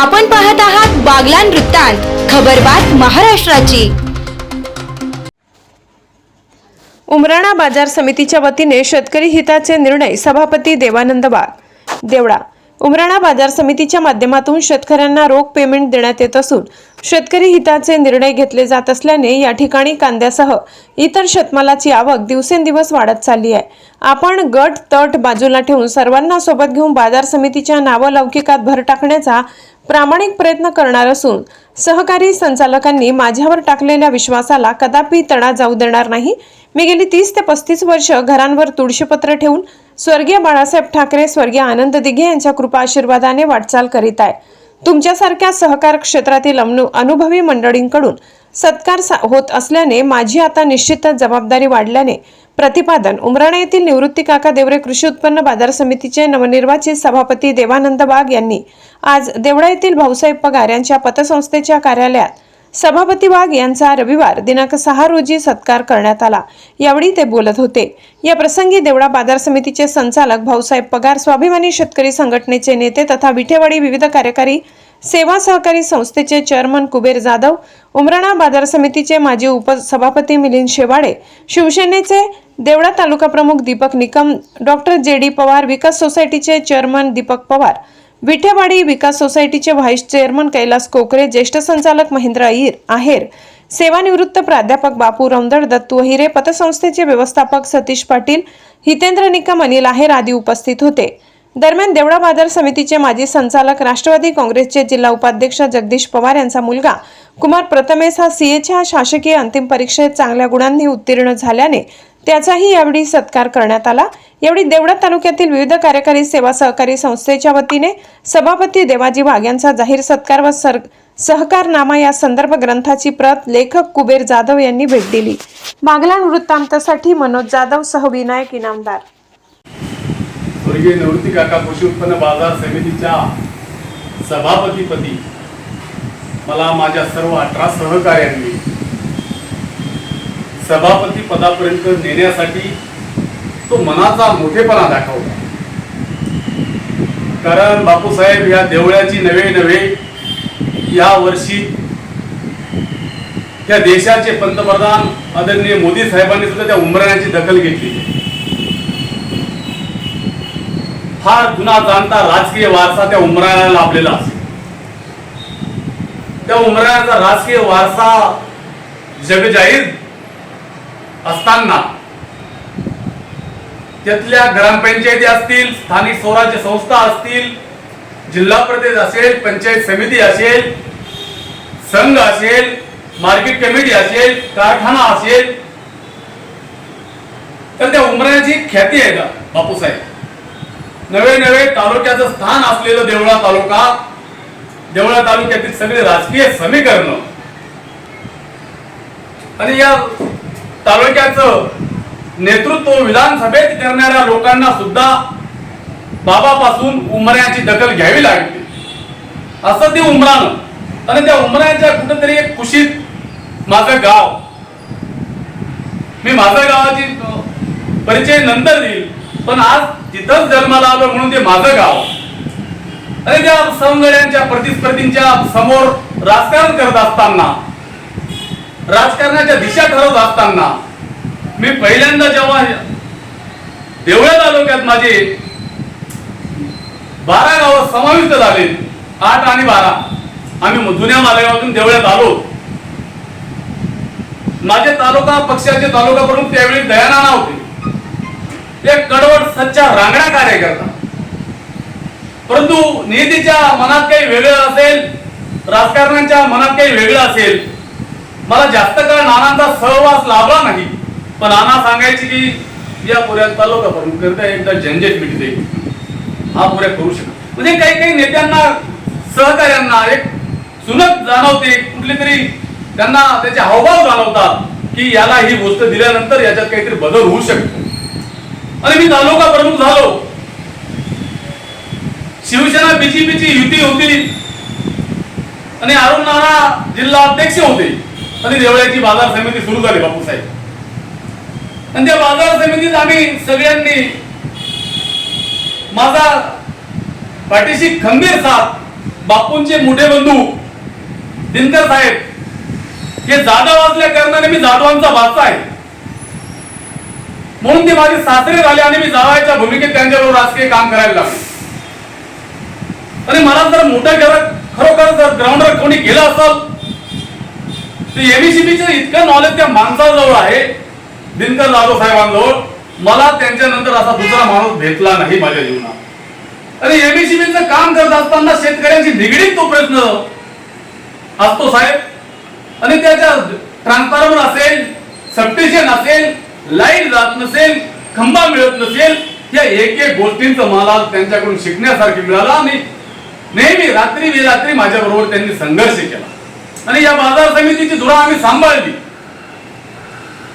आपण पाहत आहात बागलान वृत्तांत खबरबात महाराष्ट्राची. उमराणा बाजार समितीच्या वतीने शेतकरी हिताचे निर्णय सभापती देवानंद बाग. देवडा उमराणा बाजार समितीच्या माध्यमातून शेतकऱ्यांना रोख पेमेंट देण्यात येत असून शेतकरी हिताचे निर्णय घेतले जात असल्याने या ठिकाणी कांद्यासह इतर शेतमालाची आवक दिवसेंदिवस वाढत चालली आहे. आपण गट तट बाजूला ठेवून सर्वांना सोबत घेऊन बाजार समितीच्या नावलौकिकात भर टाकण्याचा प्रामाणिक प्रयत्न करणार असून सहकारी संचालकांनी माझ्यावर टाकलेल्या विश्वासाला कदापि तडा जाऊ देणार नाही. मी गेली तीस ते पस्तीस वर्ष घरांवर तुळशीपत्र ठेवून स्वर्गीय बाळासाहेब ठाकरे स्वर्गीय आनंद दिघे यांच्या कृपा आशीर्वादाने वाटचाल करीत आहे. तुमच्यासारख्या सहकार क्षेत्रातील अनु अनुभवी मंडळींकडून सत्कार सा- होत असल्याने माझी आता निश्चितच जबाबदारी वाढल्याने प्रतिपादन. उमराणा येथील निवृत्ती काका देवरे कृषी उत्पन्न बाजार समितीचे नवनिर्वाचित सभापती देवानंद वाघ यांनी आज देवळा येथील भाऊसाहेब पगार यांच्या पतसंस्थेच्या कार्यालयात सभापती वाघ यांचा रविवार दिनांक सहा रोजी सत्कार करण्यात आला. यावेळी ते बोलत होते. या प्रसंगी देवळा बाजार समितीचे संचालक भाऊसाहेब पगार स्वाभिमानी शेतकरी संघटनेचे नेते तथा विठेवाडी विविध कार्यकारी सेवा सहकारी संस्थेचे चेअरमन कुबेर जाधव उमराणा बाजार समितीचे माजी उपसभापती मिलिंद शेवाडे शिवसेनेचे देवळा तालुका प्रमुख Deepak Nikam doctor J D Pawar Vikas सोसायटीचे चेअरमन दीपक पवार विठेवाडी विकास सोसायटीचे व्हाईस चेअरमन कैलास कोकरे ज्येष्ठ संचालक महेंद्र अहिर आहेर सेवानिवृत्त प्राध्यापक बापू रमदळ दत्तू अहिरे पतसंस्थेचे व्यवस्थापक सतीश पाटील हितेंद्र निकम अनिल आहेर आदी उपस्थित होते. दरम्यान देवळा बाजार समितीचे माजी संचालक राष्ट्रवादी काँग्रेसचे जिल्हा उपाध्यक्ष जगदीश पवार यांचा मुलगा कुमार प्रथमेश हा सीएच्या शासकीय अंतिम परीक्षेत चांगल्या गुणांनी उत्तीर्ण झाल्याने त्याचाही यावेळी सत्कार करण्यात आला. यावेळी देवळा तालुक्यातील विविध कार्यकारी सेवा सहकारी संस्थेच्या वतीने सभापती देवाजी वाघ यांचा जाहीर सत्कार व सर सहकारनामा या संदर्भ ग्रंथाची प्रत लेखक कुबेर जाधव यांनी भेट दिली. बागलाण वृत्तांतासाठी मनोज जाधव सह विनायक इनामदार. स्वर्गीय निवृत्ती काका कृषी उत्पन्न बाजार समितीच्या सभापतीपदी मला माझ्या सर्व अठरा सहकार्यांनी सभापती पदापर्यंत नेण्यासाठी तो मनाचा मोठेपणा दाखवला. कारण बापूसाहेब या देवळ्याची नवे नवे या वर्षी त्या देशाचे पंतप्रधान आदरणीय मोदी साहेबांनी सुद्धा त्या उमराण्याची दखल घेतली. फार जुना जाणता राजकीय वारसा त्या उमराण्याला लाभलेला असेल. त्या उमराण्याचा राजकीय वारसा जगजाहीर असताना त्यातल्या ग्रामपंचायती असतील स्थानिक स्वराज्य संस्था असतील जिल्हा परिषद असेल पंचायत समिती असेल संघ असेल मार्केट कमिटी असेल कारखाना असेल तर त्या उमराची ख्याती आहे का बापूसाहेब? नवे नवे तालुक्याचं स्थान असलेलं देवळा तालुका देवळा तालुक्यातील सगळे राजकीय समीकरण. आणि या तालुक्याचं नेतृत्व विधानसभेत करणाऱ्या लोकांना सुद्धा बाबापासून उमऱ्याची दखल घ्यावी लागली. असं ते उमरानं. आणि त्या उमऱ्याच्या कुठंतरी एक कुशीत माझं गाव. मी माझ्या गावाची परिचय नंतर देईल. पण आज तिथंच जन्माला आलो म्हणून ते माझं गाव. आणि त्या सवंगड्यांच्या प्रतिस्पर्धींच्या समोर राजकारण करत असताना राजकारणाच्या दिशा ठरवत असताना मी पहिल्यांदा जेव्हा देवळ्या तालुक्यात माझे बारा गावं समाविष्ट झाले आठ आणि बारा आम्ही जुन्या मालेगावातून देवळ्यात आलो. माझे तालुका पक्षाचे तालुका प्रमुख त्यावेळी दयानाना होते. एक कडवट सच्चा रांगडा कार्यकर्ता. परंतु नियतीच्या मनात काही वेगळं असेल राजकारणाच्या मनात काही वेगळं असेल मला जास्त काळ नानांचा सहवास लाभला नाही. पण नाना सांगायची की या पुऱ्या तालुका प्रमुख करता एकदा झंझट मिटते. हा पुऱ्या करू शकत म्हणजे काही काही नेत्यांना सहकार्यांना एक सुनक जाणवते. कुठली तरी त्यांना त्याचे हावभाव जाणवतात की याला ही गोष्ट दिल्यानंतर याच्यात काहीतरी बदल होऊ शकतो. आणि मी तालुका प्रमुख झालो. शिवसेना बीजेपीची युती होती. आणि अरुण नाना जिल्हा अध्यक्ष होते. आणि देवळ्याची बाजार समिती सुरू झाली बापूसाहेब आणि त्या बाजार समितीत आम्ही सगळ्यांनी माझा पाठीशी खंबीर साथ बापूंचे मोठे बंधू दिनकर साहेब हे जाधव असल्या कारणाने मी जाधवांचा भाचा आहे. म्हणून ते माझे सासरे झाले आणि मी जावायच्या भूमिकेत त्यांच्याबरोबर राजकीय काम करायला लागले. आणि मला जर मोठ्या घरात खरोखर जर ग्राउंडवर कोणी गेलं असेल तर एबीसीबीचं इतकं नॉलेज त्या माणसाजवळ आहे. दिनकर जाधव साहेबांजवळ. मला त्यांच्यानंतर असा दुसरा माणूस भेटला नाही माझ्या जीवनात. आणि एमईसीबीचं काम करत असताना शेतकऱ्यांची निगडीत तो प्रश्न असतो साहेब. आणि त्याच्या ट्रान्सफॉर्मर असेल सबस्टेशन असेल लाइट जात नसेल खंबा मिळत नसेल या एक एक गोष्टींचं मला त्यांच्याकडून शिकण्यासारखी मिळालं. आणि नेहमी रात्री बेरात्री माझ्या बरोबर त्यांनी संघर्ष केला. आणि या बाजार समितीची धुरा आम्ही सांभाळली.